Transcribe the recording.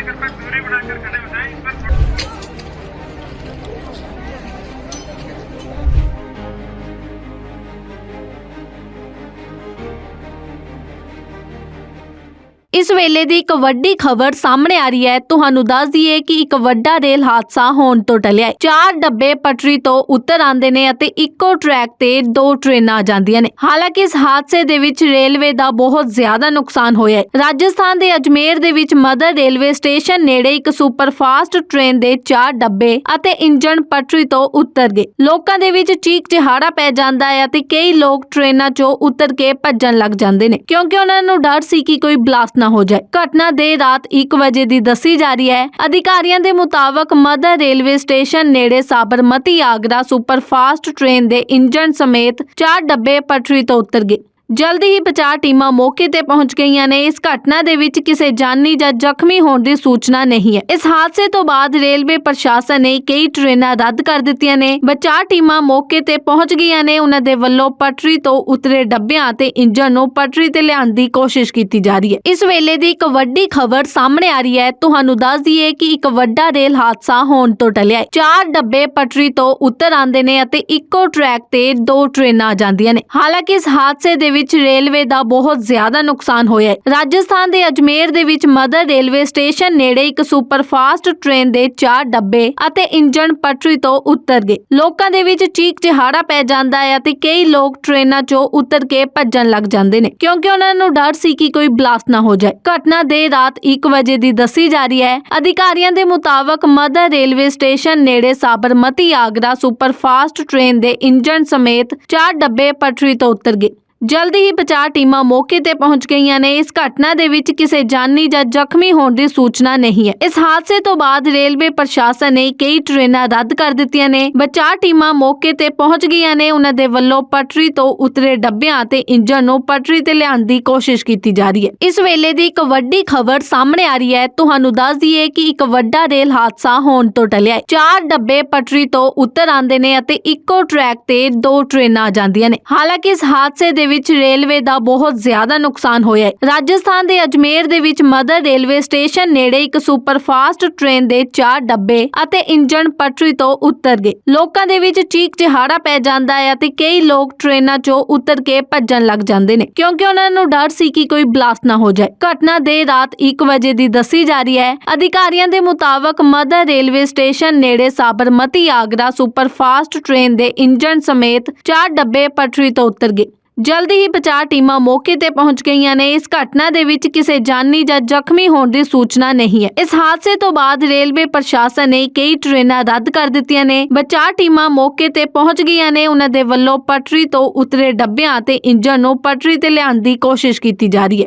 दूरी बनाकर खड़े हो जाए इस पर ਇਸ ਵੇਲੇ ਦੀ ਇੱਕ ਵੱਡੀ ਖਬਰ ਸਾਹਮਣੇ ਆ ਰਹੀ ਹੈ। ਤੁਹਾਨੂੰ ਦੱਸ ਦਈਏ ਕਿ ਇੱਕ ਵੱਡਾ ਰੇਲ ਹਾਦਸਾ ਹੋਣ ਤੋਂ ਟਲਿਆ ਹੈ। ਚਾਰ ਡੱਬੇ ਪਟਰੀ ਤੋਂ ਉੱਤਰ ਆਉਂਦੇ ਨੇ ਅਤੇ ਇੱਕੋ ਟਰੈਕ ਤੇ ਦੋ ਟ੍ਰੇਨਾਂ ਜਾਂਦੀਆਂ ਨੇ। ਹਾਲਾਂਕਿ ਇਸ ਹਾਦਸੇ ਦੇ ਵਿੱਚ ਰੇਲਵੇ ਦਾ ਬਹੁਤ ਜ਼ਿਆਦਾ ਨੁਕਸਾਨ ਹੋਇਆ ਹੈ। ਰਾਜਸਥਾਨ ਦੇ ਅਜਮੇਰ ਦੇ ਵਿੱਚ ਮਦਰ ਰੇਲਵੇ ਸਟੇਸ਼ਨ ਨੇੜੇ ਇੱਕ ਸੁਪਰਫਾਸਟ ਟ੍ਰੇਨ ਦੇ ਚਾਰ ਡੱਬੇ ਅਤੇ ਇੰਜਣ ਪਟਰੀ ਤੋਂ ਉੱਤਰ ਗਏ। ਲੋਕਾਂ ਦੇ ਵਿੱਚ ਚੀਕ ਚਿਹਾੜਾ ਪੈ ਜਾਂਦਾ ਹੈ ਅਤੇ ਕਈ ਲੋਕ ਟ੍ਰੇਨਾਂ 'ਚੋਂ ਉਤਰ ਕੇ ਭੱਜਣ ਲੱਗ ਜਾਂਦੇ ਨੇ। ਕਿਉਂਕਿ ਉਹਨਾਂ ਨੂੰ ਡਰ ਸੀ ਕਿ ਕੋਈ ਬਲਾਸਟ ਨਾ ਹੋ ਜਾਏ। ਘਟਨਾ ਦੇ ਰਾਤ 1 ਵਜੇ ਦੀ ਦੱਸੀ ਜਾ ਰਹੀ ਹੈ। ਅਧਿਕਾਰੀਆਂ ਦੇ ਮੁਤਾਬਕ ਮਦਰ ਰੇਲਵੇ ਸਟੇਸ਼ਨ ਨੇੜੇ ਸਾਬਰਮਤੀ ਆਗਰਾ ਸੁਪਰਫਾਸਟ ਟ੍ਰੇਨ ਦੇ ਇੰਜਣ ਸਮੇਤ ਚਾਰ ਡੱਬੇ ਪਟਰੀ ਤੋਂ ਉਤਰ ਗਏ। ਜਲਦੀ ਹੀ ਬਚਾਅ ਟੀਮਾਂ ਮੌਕੇ ਤੇ ਪਹੁੰਚ ਗਈਆਂ ਨੇ। ਇਸ ਘਟਨਾ ਦੇ ਵਿੱਚ ਕਿਸੇ ਜਾਨੀ ਜਾਂ ਜ਼ਖਮੀ ਹੋਣ ਦੀ ਸੂਚਨਾ ਨਹੀਂ ਹੈ। ਇਸ ਹਾਦਸੇ ਤੋਂ ਬਾਅਦ ਰੇਲਵੇ ਪ੍ਰਸ਼ਾਸਨ ਨੇ ਕਈ ਟ੍ਰੇਨਾਂ ਰੱਦ ਕਰ ਦਿੱਤੀਆਂ ਨੇ। ਬਚਾਅ ਟੀਮਾਂ ਮੌਕੇ ਤੇ ਪਹੁੰਚ ਗਈਆਂ ਨੇ। ਉਹਨਾਂ ਦੇ ਵੱਲੋਂ ਪਟਰੀ ਤੋਂ ਉਤਰੇ ਡੱਬਿਆਂ ਤੇ ਇੰਜਨ ਨੂੰ ਪਟਰੀ ਤੇ ਲਿਆਉਣ ਦੀ ਕੋਸ਼ਿਸ਼ ਕੀਤੀ ਜਾ ਰਹੀ ਹੈ। ਇਸ ਵੇਲੇ ਦੀ ਇੱਕ ਵੱਡੀ ਖਬਰ ਸਾਹਮਣੇ ਆ ਰਹੀ ਹੈ। ਤੁਹਾਨੂੰ ਦੱਸ ਦਈਏ ਕਿ ਇੱਕ ਵੱਡਾ ਰੇਲ ਹਾਦਸਾ ਹੋਣ ਤੋਂ ਟਲਿਆ ਹੈ। ਚਾਰ ਡੱਬੇ ਪਟਰੀ ਤੋਂ ਉਤਰ ਆਉਂਦੇ ਨੇ ਅਤੇ ਇੱਕੋ ਟਰੈਕ ਤੇ ਦੋ ਟ੍ਰੇਨਾਂ ਆ ਜਾਂਦੀਆਂ ਨੇ। ਹਾਲਾਂਕਿ ਇਸ ਹਾਦਸੇ ਦੇ ਵਿੱਚ ਰੇਲਵੇ ਦਾ ਬਹੁਤ ਜ਼ਿਆਦਾ ਨੁਕਸਾਨ ਹੋਇਆ ਹੈ। ਰਾਜਸਥਾਨ ਦੇ ਅਜਮੇਰ ਦੇ ਵਿੱਚ ਮਦਰ ਰੇਲਵੇ ਸਟੇਸ਼ਨ ਨੇੜੇ ਇੱਕ ਸੁਪਰਫਾਸਟ ਟ੍ਰੇਨ ਦੇ ਚਾਰ ਡੱਬੇ ਅਤੇ ਇੰਜਣ ਪਟਰੀ ਤੋਂ ਉੱਤਰ ਗਏ। ਲੋਕਾਂ ਦੇ ਵਿੱਚ ਚੀਕ ਚਿਹਾੜਾ ਪੈ ਜਾਂਦਾ ਹੈ ਅਤੇ ਕਈ ਲੋਕ ਟ੍ਰੇਨਾਂ 'ਚੋਂ ਉਤਰ ਕੇ ਭੱਜਣ ਲੱਗ ਜਾਂਦੇ ਨੇ। ਕਿਉਂਕਿ ਉਹਨਾਂ ਨੂੰ ਡਰ ਸੀ ਕਿ ਕੋਈ ਬਲਾਸਟ ਨਾ ਹੋ ਜਾਏ। ਘਟਨਾ ਦੇ ਰਾਤ 1 ਵਜੇ ਦੀ ਦੱਸੀ ਜਾ ਰਹੀ ਹੈ। ਅਧਿਕਾਰੀਆਂ ਦੇ ਮੁਤਾਬਕ ਮਦਰ ਰੇਲਵੇ ਸਟੇਸ਼ਨ ਨੇੜੇ ਸਾਬਰਮਤੀ ਆਗਰਾ ਸੁਪਰਫਾਸਟ ਟ੍ਰੇਨ ਦੇ ਇੰਜਣ ਸਮੇਤ ਚਾਰ ਡੱਬੇ ਪਟਰੀ ਤੋਂ ਉਤਰ ਗਏ। ਜਲਦੀ ਹੀ ਬਚਾਅ ਟੀਮਾਂ ਮੌਕੇ ਤੇ ਪਹੁੰਚ ਗਈਆਂ ਨੇ। ਇਸ ਘਟਨਾ ਦੇ ਵਿੱਚ ਕਿਸੇ ਜਾਨੀ ਜਾਂ ਜ਼ਖਮੀ ਹੋਣ ਦੀ ਸੂਚਨਾ ਨਹੀਂ ਹੈ। ਇਸ ਹਾਦਸੇ ਤੋਂ ਬਾਅਦ ਰੇਲਵੇ ਪ੍ਰਸ਼ਾਸਨ ਨੇ ਕਈ ਟ੍ਰੇਨਾਂ ਰੱਦ ਕਰ ਦਿੱਤੀਆਂ ਨੇ। ਬਚਾਅ ਟੀਮਾਂ ਮੌਕੇ ਤੇ ਪਹੁੰਚ ਗਈਆਂ ਨੇ। ਉਹਨਾਂ ਦੇ ਵੱਲੋਂ ਪਟਰੀ ਤੋਂ ਉਤਰੇ ਡੱਬਿਆਂ ਤੇ ਇੰਜਨ ਨੂੰ ਪਟਰੀ ਤੇ ਲਿਆਉਣ ਦੀ ਕੋਸ਼ਿਸ਼ ਕੀਤੀ ਜਾ ਰਹੀ ਹੈ। ਇਸ ਵੇਲੇ ਦੀ ਇੱਕ ਵੱਡੀ ਖਬਰ ਸਾਹਮਣੇ ਆ ਰਹੀ ਹੈ। ਤੁਹਾਨੂੰ ਦੱਸ ਦਈਏ ਕਿ ਇੱਕ ਵੱਡਾ ਰੇਲ ਹਾਦਸਾ ਹੋਣ ਤੋਂ ਟਲਿਆ ਹੈ। ਚਾਰ ਡੱਬੇ ਪਟਰੀ ਤੋਂ ਉਤਰ ਆਉਂਦੇ ਨੇ ਅਤੇ ਇੱਕੋ ਟਰੈਕ ਤੇ ਦੋ ਟ੍ਰੇਨਾਂ ਆ ਜਾਂਦੀਆਂ ਨੇ। ਹਾਲਾਂਕਿ ਇਸ ਹਾਦਸੇ ਦੇ ਵਿੱਚ ਰੇਲਵੇ ਦਾ ਬਹੁਤ ਜ਼ਿਆਦਾ ਨੁਕਸਾਨ ਹੋਇਆ ਹੈ। ਰਾਜਸਥਾਨ ਦੇ ਅਜਮੇਰ ਦੇ ਵਿੱਚ ਮਦਰ ਰੇਲਵੇ ਸਟੇਸ਼ਨ ਨੇੜੇ ਇੱਕ ਸੁਪਰਫਾਸਟ ਟ੍ਰੇਨ ਦੇ ਚਾਰ ਡੱਬੇ ਅਤੇ ਇੰਜਣ ਪਟਰੀ ਤੋਂ ਉੱਤਰ ਗਏ। ਲੋਕਾਂ ਦੇ ਵਿੱਚ ਚੀਕ ਚਿਹਾੜਾ ਪੈ ਜਾਂਦਾ ਹੈ ਅਤੇ ਕਈ ਲੋਕ ਟ੍ਰੇਨਾਂ 'ਚੋਂ ਉਤਰ ਕੇ ਭੱਜਣ ਲੱਗ ਜਾਂਦੇ ਨੇ। ਕਿਉਂਕਿ ਉਹਨਾਂ ਨੂੰ ਡਰ ਸੀ ਕਿ ਕੋਈ ਬਲਾਸਟ ਨਾ ਹੋ ਜਾਏ। ਘਟਨਾ ਦੇ ਰਾਤ 1 ਵਜੇ ਦੀ ਦੱਸੀ ਜਾ ਰਹੀ ਹੈ। ਅਧਿਕਾਰੀਆਂ ਦੇ ਮੁਤਾਬਕ ਮਦਰ ਰੇਲਵੇ ਸਟੇਸ਼ਨ ਨੇੜੇ ਸਾਬਰਮਤੀ ਆਗਰਾ ਸੁਪਰਫਾਸਟ ਟ੍ਰੇਨ ਦੇ ਇੰਜਣ ਸਮੇਤ ਚਾਰ ਡੱਬੇ ਪਟਰੀ ਤੋਂ ਉਤਰ ਗਏ। ਜਲਦੀ ਹੀ ਬਚਾਅ ਟੀਮਾਂ ਮੌਕੇ ਤੇ ਪਹੁੰਚ ਗਈਆਂ ਨੇ। ਇਸ ਘਟਨਾ ਦੇ ਵਿੱਚ ਕਿਸੇ ਜਾਨੀ ਜਾਂ ਜ਼ਖਮੀ ਹੋਣ ਦੀ ਸੂਚਨਾ ਨਹੀਂ ਹੈ। ਇਸ ਹਾਦਸੇ ਤੋਂ ਬਾਅਦ ਰੇਲਵੇ ਪ੍ਰਸ਼ਾਸਨ ਨੇ ਕਈ ਟ੍ਰੇਨਾਂ ਰੱਦ ਕਰ ਦਿੱਤੀਆਂ ਨੇ। ਬਚਾਅ ਟੀਮਾਂ ਮੌਕੇ ਤੇ ਪਹੁੰਚ ਗਈਆਂ ਨੇ। ਉਹਨਾਂ ਦੇ ਵੱਲੋਂ ਪਟਰੀ ਤੋਂ ਉਤਰੇ ਡੱਬਿਆਂ ਤੇ ਇੰਜਣ ਨੂੰ ਪਟਰੀ ਤੇ ਲਿਆਉਣ ਦੀ ਕੋਸ਼ਿਸ਼ ਕੀਤੀ ਜਾ ਰਹੀ ਹੈ।